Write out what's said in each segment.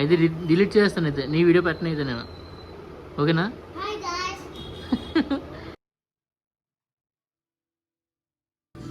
అయితే డిలీట్ చేస్తాను అయితే. నీ వీడియో పెట్టను అయితే నేను. ఓకేనా?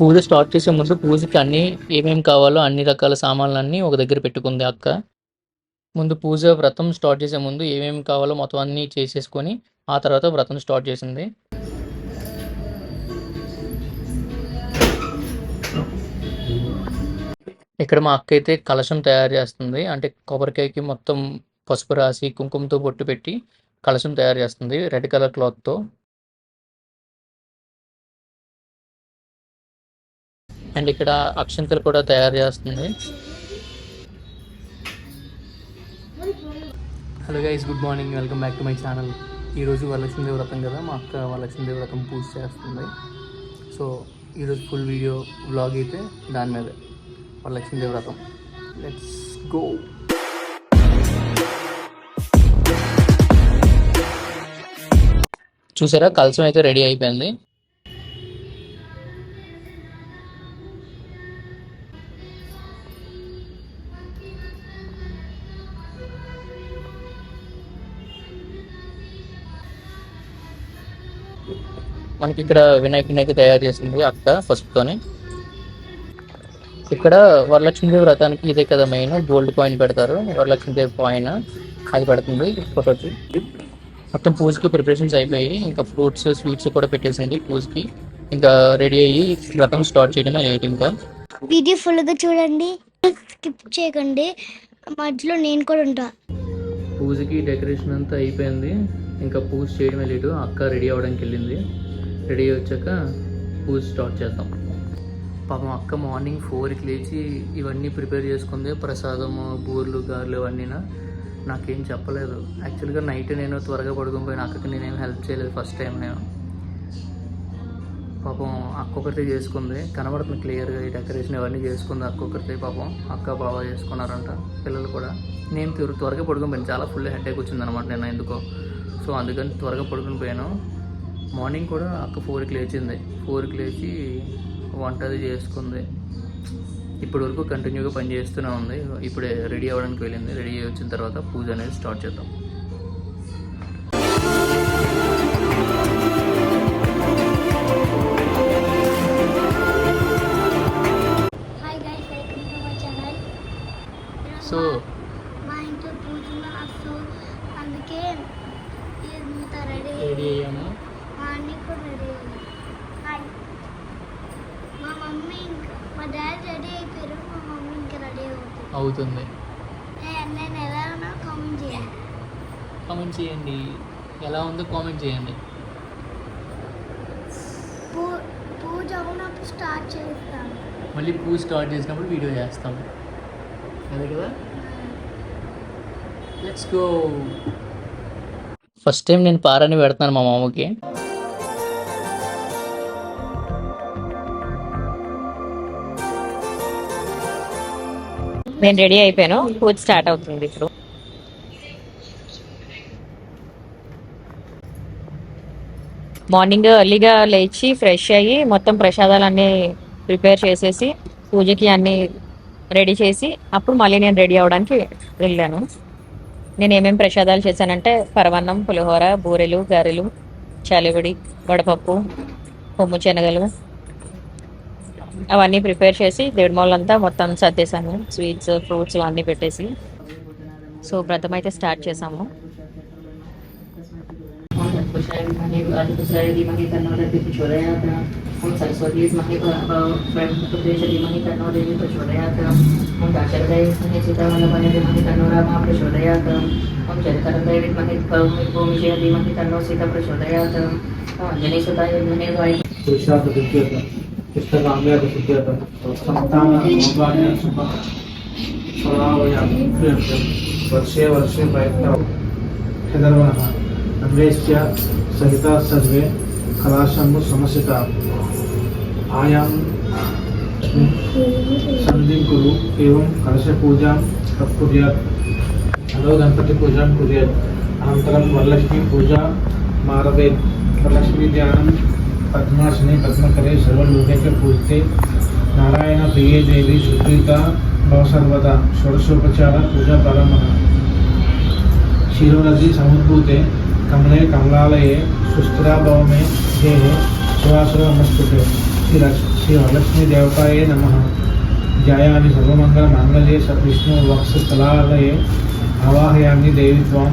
పూజ స్టార్ట్ చేసే ముందు పూజకి అన్ని ఏమేమి కావాలో అన్ని రకాల సామాన్లన్నీ ఒక దగ్గర పెట్టుకుంది అక్క. ముందు పూజ వ్రతం స్టార్ట్ చేసే ముందు ఏమేమి కావాలో మొత్తం అన్నీ చేసేసుకొని ఆ తర్వాత వ్రతం స్టార్ట్ చేసింది. ఇక్కడ మా అక్క అయితే కలశం తయారు చేస్తుంది. అంటే కొబ్బరికాయకి మొత్తం పసుపు రాసి కుంకుమతో బొట్టు పెట్టి కలశం తయారు చేస్తుంది రెడ్ కలర్ క్లాత్తో. అండ్ ఇక్కడ అక్షంతలు కూడా తయారు చేస్తుంది. Hello guys good morning welcome back to my channel ఈరోజు వరలక్ష్మీదేవి వ్రతం కదా? మా అక్క వరలక్ష్మీదేవి వ్రతం పూజ చేస్తుంది. సో ఈరోజు ఫుల్ వీడియో వ్లాగ్ అయితే దాని మీదే. వరలక్ష్మీదేవి వ్రతం లెట్స్ గో చూసారా? కలసం అయితే రెడీ అయిపోయింది. మనకి ఇక్కడ వినాయక అయితే తయారు చేసింది అక్క ఫస్ట్తోనే. ఇక్కడ వరలక్ష్మీదేవి వ్రతానికి ఇదే కదా మెయిన్ గోల్డ్ కాయిన్ పెడతారు. వరలక్ష్మీదేవి కాయిన్ అది పెడుతుంది. ఫోటోకి మొత్తం పూజకి ప్రిపరేషన్స్ అయిపోయి ఇంకా ఫ్రూట్స్ స్వీట్స్ కూడా పెట్టేసింది పూజకి. ఇంకా రెడీ అయ్యి వ్రతం స్టార్ట్ చేయడమే లేట్ ఇంకా. వీడియో ఫుల్గా చూడండి. స్కిప్ చేయకండి. మధ్యలో నేను కూడా ఉంటా. పూజకి డెకరేషన్ అంతా అయిపోయింది. ఇంకా పూజ చేయడమే లేటు అక్క రెడీ అవ్వడానికి వెళ్ళింది. రెడీ వచ్చాక పూజ స్టార్ట్ చేద్దాం. పాపం అక్క మార్నింగ్ ఫోర్కి లేచి ఇవన్నీ ప్రిపేర్ చేసుకుంది. ప్రసాదము బూర్లు గారెలు ఇవన్నీ నాకేం చెప్పలేదు. యాక్చువల్గా నైట్ నేను త్వరగా పడుకొని పోయిన అక్కకి నేనేం హెల్ప్ చేయలేదు ఫస్ట్ టైం నేను. పాపం అక్క ఒకరితే చేసుకుంది. కనబడుతుంది క్లియర్గా ఈ డెకరేషన్ ఇవన్నీ చేసుకుంది అక్క ఒకరితే పాపం. అక్క బాగా చేసుకున్నారంట పిల్లలు కూడా. నేను త్వర- త్వరగా పడుకొని పోయాను. చాలా ఫుల్ హెడ్ వచ్చింది అనమాట నేను ఎందుకో. సో అందుకని త్వరగా పడుకొని పోయాను. మార్నింగ్ కూడా అక్క ఫోర్కి లేచింది. ఫోర్కి లేచి వంట అది చేసుకుంది. ఇప్పటి వరకు కంటిన్యూగా పని చేస్తూనే ఉంది. ఇప్పుడే రెడీ అవ్వడానికి వెళ్ళింది. రెడీ వచ్చిన తర్వాత పూజ అనేది స్టార్ట్ చేద్దాం. అవుతుంది. కామెంట్ చేయండి. కామెంట్ చేయండి. ఎలా ఉందో కామెంట్ చేయండి. పూజ స్టార్ట్ మళ్ళీ పూజ స్టార్ట్ చేసినప్పుడు వీడియో చేస్తాం. అదే కదా? లెట్స్ గో ఫస్ట్ టైం నేను పారాని పెడుతున్నాను మా మామకి. నేను రెడీ అయిపోయాను. పూజ స్టార్ట్ అవుతుంది ఇప్పుడు. మార్నింగ్ ఎర్లీగా లేచి ఫ్రెష్ అయ్యి మొత్తం ప్రసాదాలన్నీ ప్రిపేర్ చేసేసి పూజకి అన్నీ రెడీ చేసి అప్పుడు మళ్ళీ నేను రెడీ అవ్వడానికి వెళ్ళాను. నేను ఏమేమి ప్రసాదాలు చేశానంటే పరవన్నం పులిహోర బూరెలు గారెలు చలివిడి వడపప్పు కొమ్ము శనగలు అవన్నీ ప్రిపేర్ చేసి దేవుడి అంతా మొత్తం సర్దేశాను. స్వీట్స్ ఫ్రూట్స్ అన్నీ పెట్టేసి. సో వ్రతం అయితే స్టార్ట్ చేసాము సరస్వతి ధీమహి తన్నో దేవి ప్రచోదయాత్ ఓం దాశరథాయ విద్మహి సీతావల్లభాయ ధీమహి वर्षे वर्षे हिदर्वणः अन्वेष्य सहिता सर्वे कलाशम्भु समसिता आयां सन्धिं कुरु एवं कलशपूजां कुर्यात् अलो गणपतिपूजां कुर्यात् पूजा मारवेत् वरलक्ष्मीध्यानं पद्मासने पद्मकरे सर्वलोके च नारायण प्रिय देवी सुप्रीता भव सर्वदा। षोडशोपचार, पूजा प्रारम्भः। क्षीरोनदी समुद्भूते, कमले, कमलालये, सुस्थिरा भव मे देहे, शिवासुर नमस्तुते। श्री वरलक्ष्मी देवताये नमः। सर्वमङ्गलमाङ्गल्ये स विष्णु वक्षस्थलालये। आवाहयामि देवी त्वां।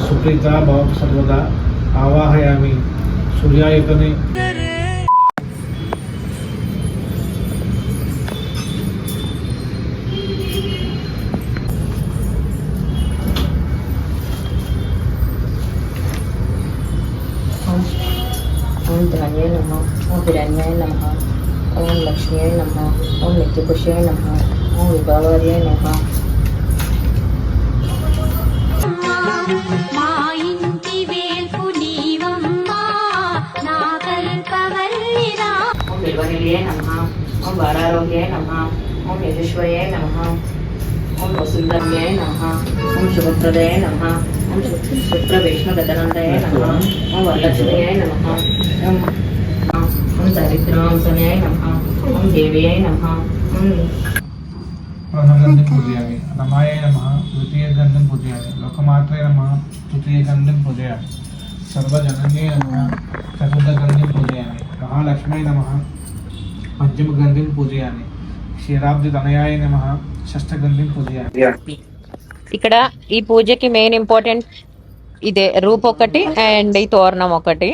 सुप्रीता भव सर्वदा। आवाहयामि। सूर्यायतने హిరణ్యాయ నమ. ఓం లక్ష్మ్యాయ నమ. ఓం నిత్యపుష్యాయ నమ. ఓం విభావర్యాయ నమ. మా ఇంటి వేల్పు నీవమ్మా నా కల్పవల్లిరా ఓం బిల్వనిలయాయ నమ. ఓం వారారోగ్యాయ నమ. ఓం యజుష్వయాయ నమ. ఓం వసుంధర్యాయ నమ. ఓం శుభప్రదాయ నమ. ఓం శుక్ర విష్ణు గదనందాయ నమ ఓం వరలక్ష్మ్యాయ నమ. ఓం ఓం దరిద్రాంసన్యాయ నమ. ఓం దేవ్యాయ పూజయామి నమాయ నమ. ద్వితీయ గంధం పూజయామి. లోకమాత్రే నమ. తృతీయ గంధం పూజయామి. సర్వజనన్యే నమ. చతుర్థ గంధం పూజయామి. మహాలక్ష్మీ నమ. మధ్యమ గంధం పూజయామి. క్షీరాబ్ది తనయాయ నమ. షష్ఠ గంధం పూజయామి. ఇక్కడ ఈ పూజకి మెయిన్ ఇంపార్టెంట్ ఇదే రూప్ ఒకటి అండ్ ఈ తోరణం ఒకటి.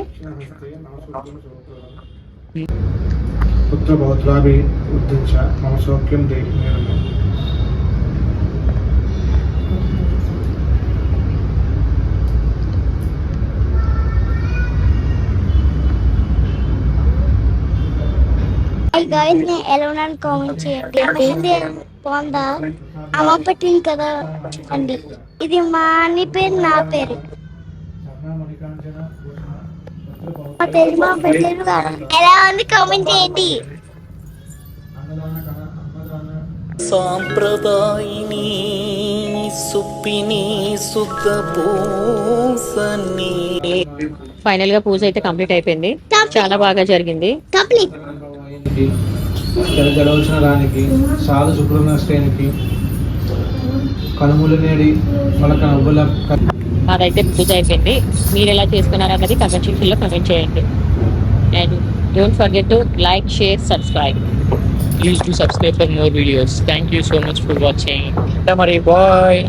పుత్ర బౌద్ధాభి ఉద్దించ మమ సౌఖ్యం దేవి నేను గాయస్ నేను ఎలా ఉన్నాను కామెంట్ చేయండి ఏంది బాగుందా? అమ్మ పెట్టింది కదా అండి ఇది మా అని పేరు నా పేరు. ఎలా ఉంది? కామెంట్ చేయండి. సాంప్రదాయిని సుప్పిని సుఖ పూసని ఫైనల్గా పూజ అయితే కంప్లీట్ అయిపోయింది. చాలా బాగా జరిగింది. కంప్లీట్ గడవలసిన రానికి సాధు శుక్రనష్టేనికి కనుమూల నేడి నవ్వుల అదైతే పూజ అయిపోయింది మీరు ఎలా చేసుకున్నారు అన్నది కమెంట్ సెక్షన్లో కమెంట్ చేయండి. And don't forget to like share subscribe please to subscribe for more videos thank you so much for watching మరి బాయ్